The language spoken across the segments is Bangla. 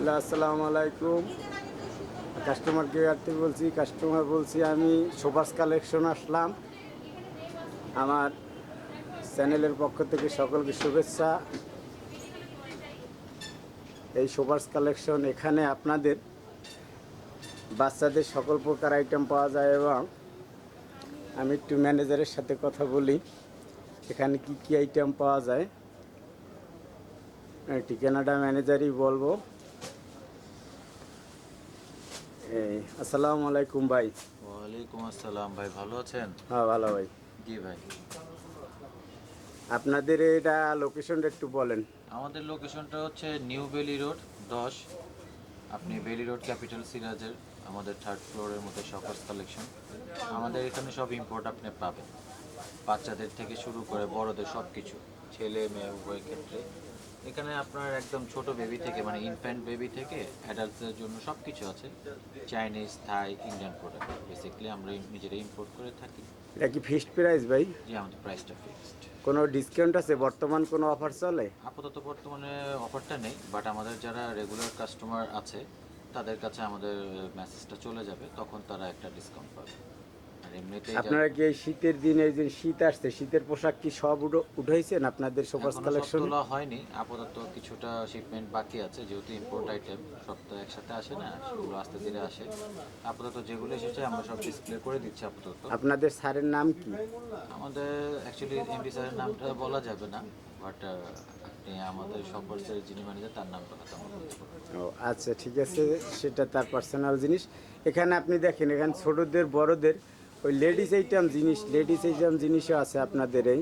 হ্যালো আসসালামু আলাইকুম। কাস্টমার কেয়ার থেকে বলছি কাস্টমার বলছি, আমি সুভাষ কালেকশন আসলাম। আমার চ্যানেলের পক্ষ থেকে সকলকে শুভেচ্ছা। এই সুভাষ কালেকশন এখানে আপনাদের বাচ্চাদের সকল প্রকার আইটেম পাওয়া যায় এবং আমি একটু ম্যানেজারের সাথে কথা বলি। এখানে কি কি আইটেম পাওয়া যায়? ঠিকানাটা ম্যানেজারই বলব। এই আসসালামু আলাইকুম ভাই। ওয়ালাইকুম আসসালাম ভাই ভালো আছেন? হ্যাঁ ভালো ভাই। জি ভাই। আপনাদের এটা লোকেশনটা একটু বলেন। আমাদের লোকেশনটা হচ্ছে নিউ বেলি রোড দশ। আপনি বেলি রোড ক্যাপিটাল সিরাজের আমাদের থার্ড ফ্লোরের মধ্যে শপার্স কালেকশন আমাদের এখানে সব ইম্পোর্ট আপনি পাবেন। বাচ্চাদের থেকে শুরু করে বড়দের সব কিছু ছেলে মেয়ে উভয় ক্ষেত্রে। এখানে আপনার একদম ছোট বেবি থেকে মানে ইনফ্যান্ট বেবি থেকে অ্যাডাল্টসদের জন্য সব কিছু আছে। Chinese Thai Indian product basically আমরা নিজেরা ইম্পোর্ট করে থাকি। এটা কি ফিক্সড প্রাইস ভাই? যে আমাদের প্রাইসটা ফিক্সড কোনো ডিসকাউন্ট আছে? বর্তমান কোনো অফার চলে? আপাতত বর্তমানে অফারটা নেই বাট আমাদের যারা রেগুলার কাস্টমার আছে তাদের কাছে আমাদের মেসেজটা চলে যাবে তখন তারা একটা ডিসকাউন্ট পাবে। আপনারা কি এই শীতের দিনে এই যে শীত আসছে শীতের পোশাক কি সব উঠো- উঠাইছেন আপনাদের সুপার কালেকশন? তোলা হয়নি আপাতত কিছুটা শিপমেন্ট বাকি আছে যেহেতু ইম্পোর্ট আইটেম সব তো একসাথে আসে না সেগুলো আস্তে ধীরে আসে। আপাতত যেগুলো এসেছে আমরা সব ডিসপ্লে করে দিচ্ছি আপাতত। আপনাদের স্যারের নাম কি? আমাদের অ্যাকচুয়ালি এমডি স্যারের নামটা বলা যাবে না বাট আমাদের সকলের যিনি ম্যানেজার তার নামটা কথা। ও আচ্ছা ঠিক আছে সেটা তার পার্সোনাল জিনিস। এখানে আপনি দেখেন এখানে ছোটদের বড়দের ওই লেডিস আইটেম জিনিস, লেডিস আইটেম জিনিসও আছে আপনাদের এই,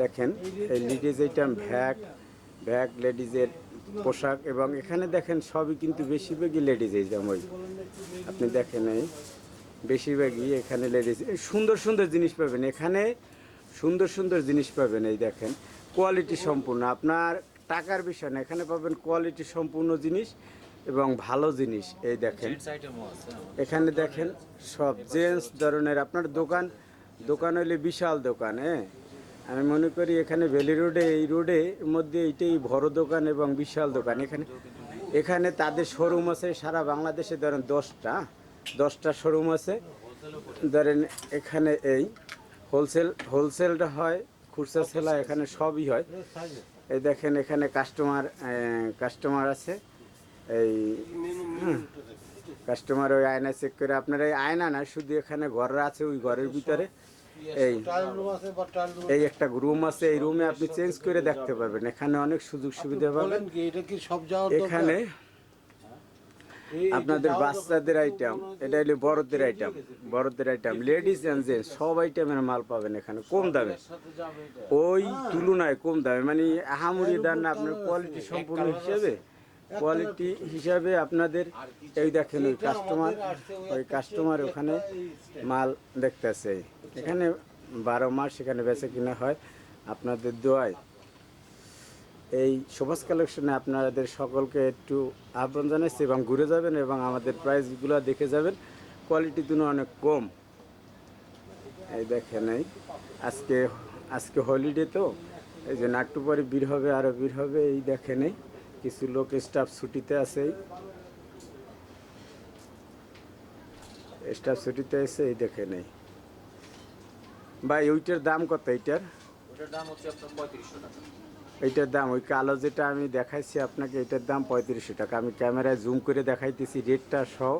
দেখেন, এই লেডিস আইটেম ভ্যাগ ব্যাগ লেডিজের পোশাক এবং এখানে দেখেন সবই কিন্তু বেশিরভাগই লেডিস আইটেম ওই। আপনি দেখেন এই, বেশিরভাগই এখানে লেডিস সুন্দর সুন্দর জিনিস পাবেন, এখানে সুন্দর সুন্দর জিনিস পাবেন এই দেখেন কোয়ালিটি সম্পূর্ণ। আপনার টাকার বিষয় না, এখানে পাবেন কোয়ালিটি সম্পূর্ণ জিনিস এবং ভালো জিনিস এই দেখেন। এখানে দেখেন সব জেন্টস ধরনের। আপনার দোকান দোকান হলে বিশাল দোকান হ্যাঁ? আমি মনে করি এখানে ভ্যালি রোডে এই রোডে মধ্যে এইটাই বড় দোকান এবং বিশাল দোকান। এখানে এখানে তাদের শোরুম আছে সারা বাংলাদেশে ধরেন দশটা দশটা শোরুম আছে। ধরেন এখানে এই হোলসেল হোলসেলটা হয় খুচরা সেলা এখানে সবই হয়। এই দেখেন এখানে কাস্টমার কাস্টমার আছে। এই কাস্টমার ওই আয়না চেক করে আপনার এই আয়না না শুধু এখানে ঘর আছে ওই ঘরের ভিতরে। এই এই একটা রুম আছে এই রুমে আপনি চেঞ্জ করে দেখতে পারবেন। এখানে অনেক সুযোগ সুবিধা পাবেন? এখানে আপনাদের বাচ্চাদের আইটেম এটা হলো বড়দের আইটেম বড়দের আইটেম লেডিস অ্যান্ড জেন্টস সব আইটেমের মাল পাবেন এখানে কম দামে। ওই তুলনায় কম দামে মানে আহামরি দাম না আপনার কোয়ালিটি সম্পূর্ণ হিসেবে। কোয়ালিটি হিসাবে আপনাদের এই দেখেন ওই কাস্টমার ওই কাস্টমার ওখানে মাল দেখতেছে। এখানে বারো মাস সেখানে বেচে কিনা হয় আপনাদের দোয়ায়। এই সুভাষ কালেকশনে আপনাদের সকলকে একটু আহ্বান জানাচ্ছি এবং ঘুরে যাবেন এবং আমাদের প্রাইসগুলো দেখে যাবেন। কোয়ালিটি তুলনা অনেক কম। এই দেখেন এই আজকে আজকে হলিডে তো এই যে নাট্টু পরে বীর হবে আরও বীর হবে এই দেখেন এই। কিছু লোক স্টাফ ছুটিতে আছে। স্টাফ ছুটিতে আছে এই দেখে নেই ভাই ওইটার দাম কত এইটার? এইটার দাম ওই কালো যেটা আমি দেখাইছি আপনাকে এটার দাম পঁয়ত্রিশশো টাকা। আমি ক্যামেরায় জুম করে দেখাইতেছি রেটটা সহ।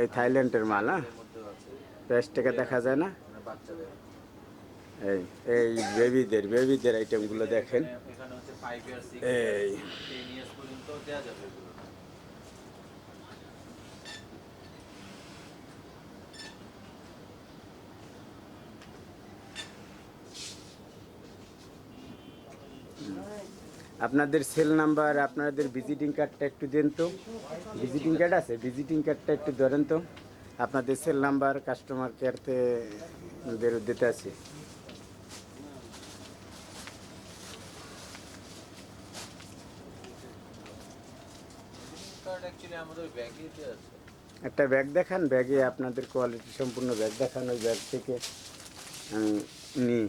এই থাইল্যান্ডের মাল হ্যাঁ? প্রাইসটাকে দেখা যায় না? মানে এই এই বেবিদের বেবিদের আইটেমগুলো দেখেন। এই। আপনাদের সেল নাম্বার আপনাদের ভিজিটিং কার্ডটা একটু দেন তো। ভিজিটিং কার্ড আছে? ভিজিটিং কার্ডটা একটু ধরেন তো। আপনাদের সেল নাম্বার কাস্টমার কেয়ারতে দিতে আছে কার্ড অ্যাকচুয়ালি আমাদের ব্যাগেতে আছে একটা ব্যাগ দেখান ব্যাগে আপনাদের কোয়ালিটি সম্পূর্ণ ব্যাগ দেখান ওই ব্যাগ থেকে আমি নিই।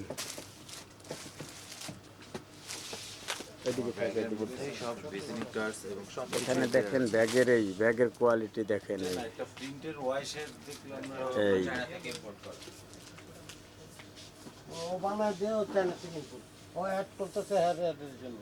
এখানে দেখেন ব্যাগের এই ব্যাগের কোয়ালিটি দেখেন এই। একটা প্রিন্টের ওয়াইশের দেখলাম এই। চায়না থেকে ইম্পোর্ট করা। ও বানায় দিয়ে চায়না থেকে import। ও অ্যাড করতেছে হেয়ার জন্য।